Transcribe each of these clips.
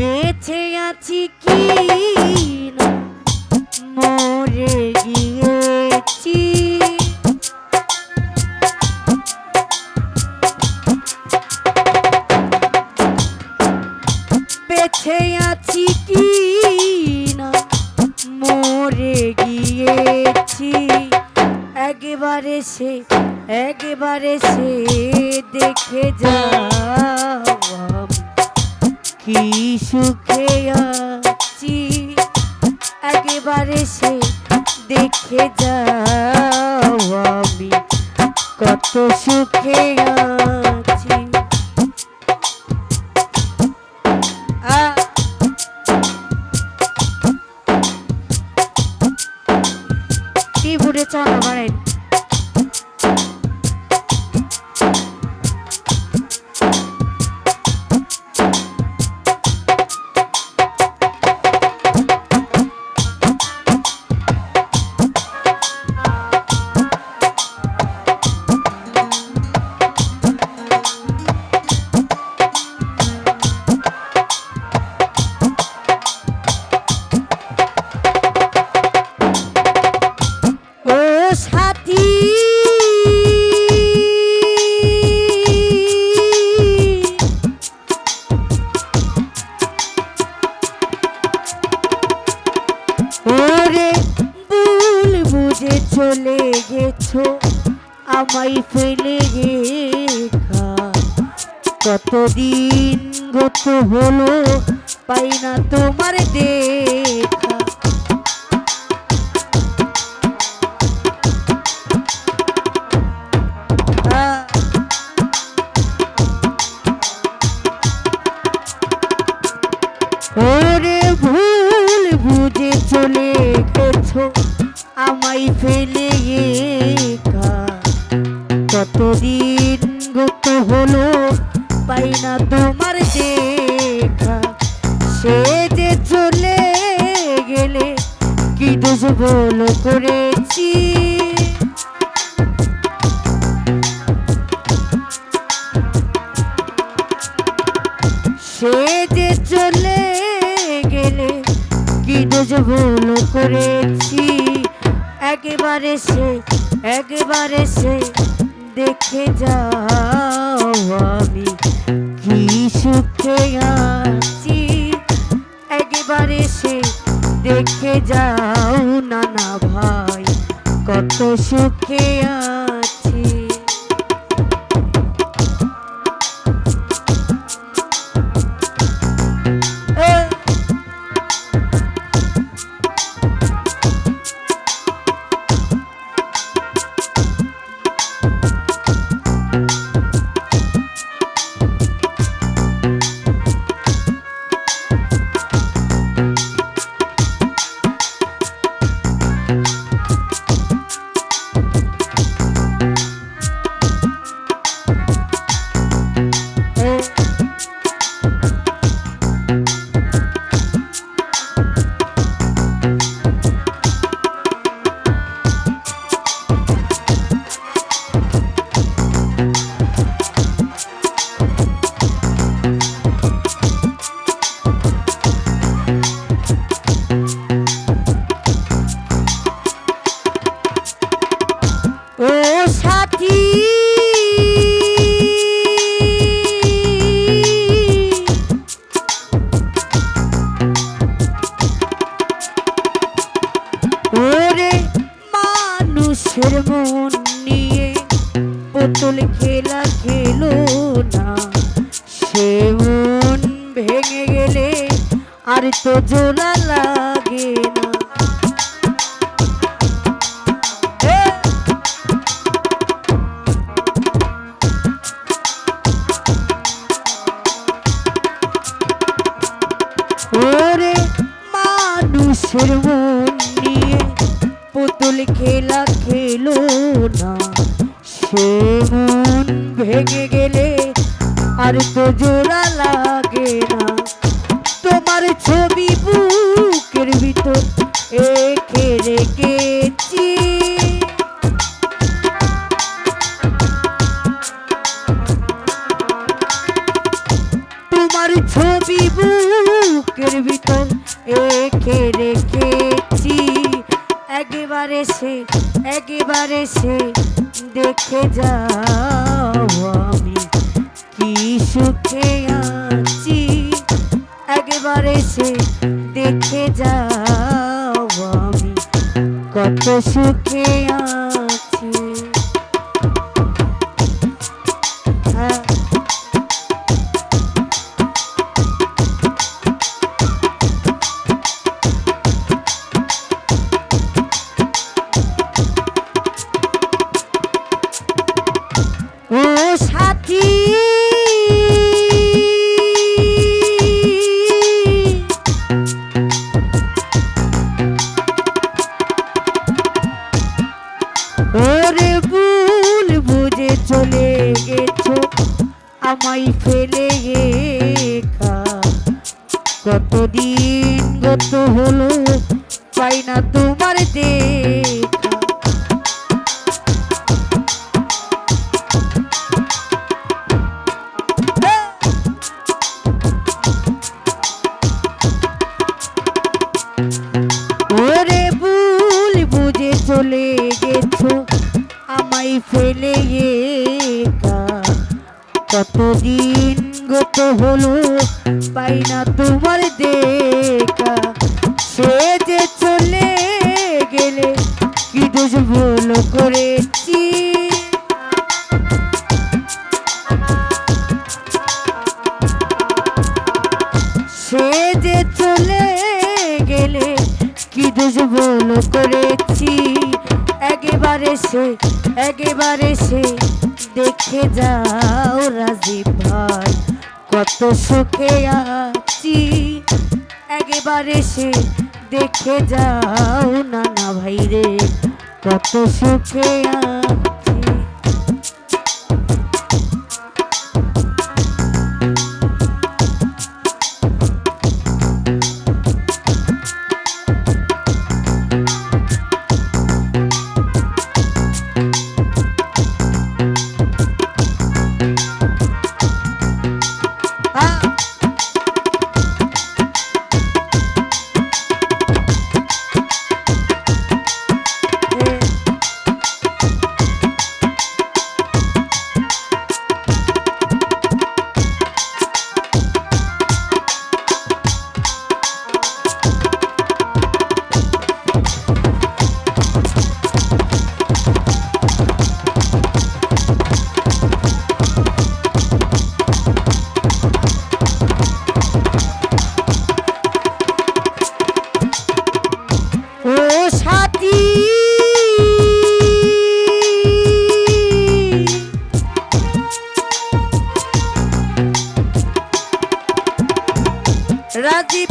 বেঁচে আছি কি মরে গিয়েছি। বেঁচে আছি কি না? মরে গিয়েছি। একবারে সে একবারে সে দেখে যাও কি সুখে আছি। একবারে সে দেখে যাও আমি। কত সুখে আছি। আ। কিবোর্ডে চালা মারেন গেছো আমায় ফেলে কতদিন গত হলো পাই না তোমার দেখা। বলো করেছি। সে যে চলে গেলে কি দোষ ভুল করেছি? একেবারে সে একেবারে সে দেখে যাও আমি কি সুখে আছি। একেবারে সে দেখে কত সুখে আছি পুতুল খেলা খেলো না। সে মন ভেঙে গেলে আর তো জোড়া লাগে না। ওরে মানুষের মন নিয়ে পুতুল খেলা খেলো না। মন ভেঙে গেলে আর তো জোড়া একেবারে সে দেখে যাও আমি। কত সুখে কতদিন গত হলো পাই না তোমার ওরে ভুল বুঝে চলে গেছো আমায় ফেলে কতদিন গত হলো, পাই না তোমার দেখা। সে যে চলে গেলে কি দোষ ভুল করেছি? সে যে চলে গেলে কি দোষ ভুল করেছি? একেবারে সে একেবারে সে দেখে যাও রাজীব ভাই। কত সুখে আছি একেবারে সে দেখে যাও না না ভাই রে কত সুখে আছি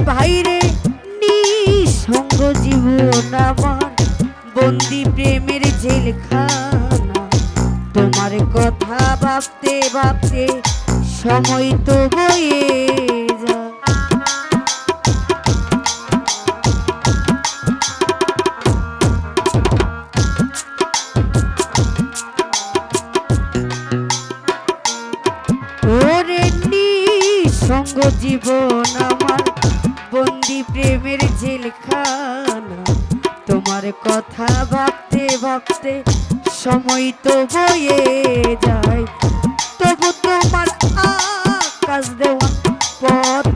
ভাইরে নিঃসঙ্গ জীবন আমার। বন্দি প্রেমের জেলখানা। তোমার কথা ভাবতে ভাবতে সময় তো বয়ে সঙ্গ জীবন বন্দি প্রেমের জেলখানা। তোমার কথা ভাবতে ভাবতে সময় তো বয়ে যায়। তবু তোমার আকাশ দেওয়া পথ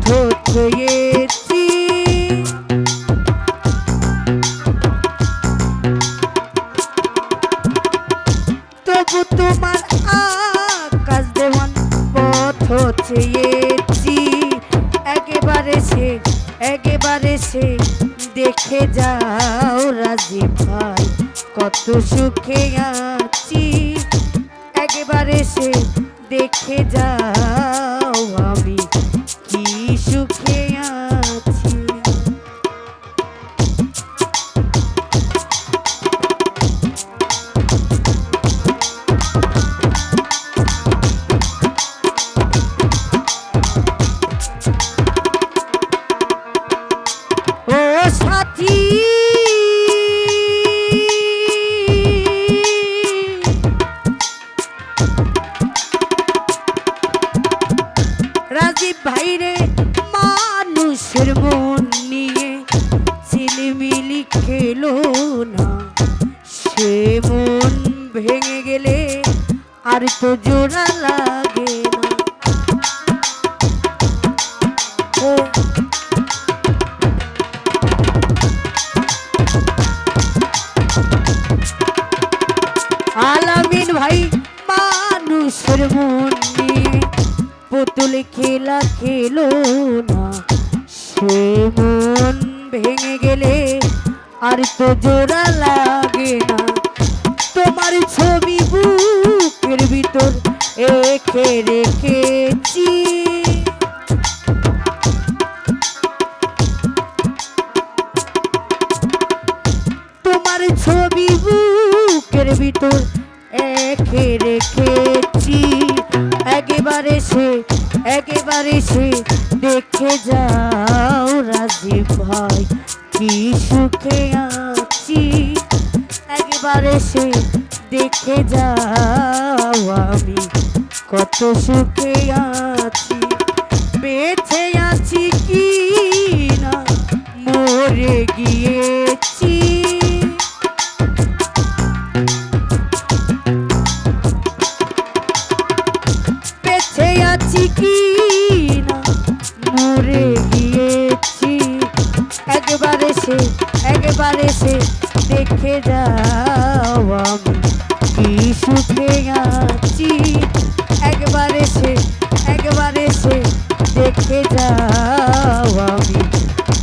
দেখে যাও। আর তো জোড়া লাগে আলামিন ভাই, মানুষের মন নিয়ে পুতুল খেলা খেলো না। সে মন ভেঙে গেলে আর তো জোড়া লাগে এঁকে রেখেছি। তোমার ছবি বুকের ভিতর একে রেখেছি। একেবারে সে একেবারে সে দেখে যাও রাজীব ভাই কি সুখে আছি। একবারে সে দেখে যাও আমি কত সুখে আছি, বেঁচে আছি কি না? মরে গিয়েছি। বেঁচে আছি কি না? মরে গিয়েছি। একবারে সে একবারে সে দেখে যাও আমি কি সুখে আছি। একবারে সে একবারে সে দেখে যাও আমি।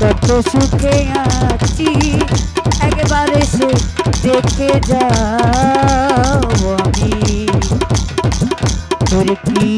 কত সুখে আছি, একবারে সে দেখে যাও আমি। তোর কি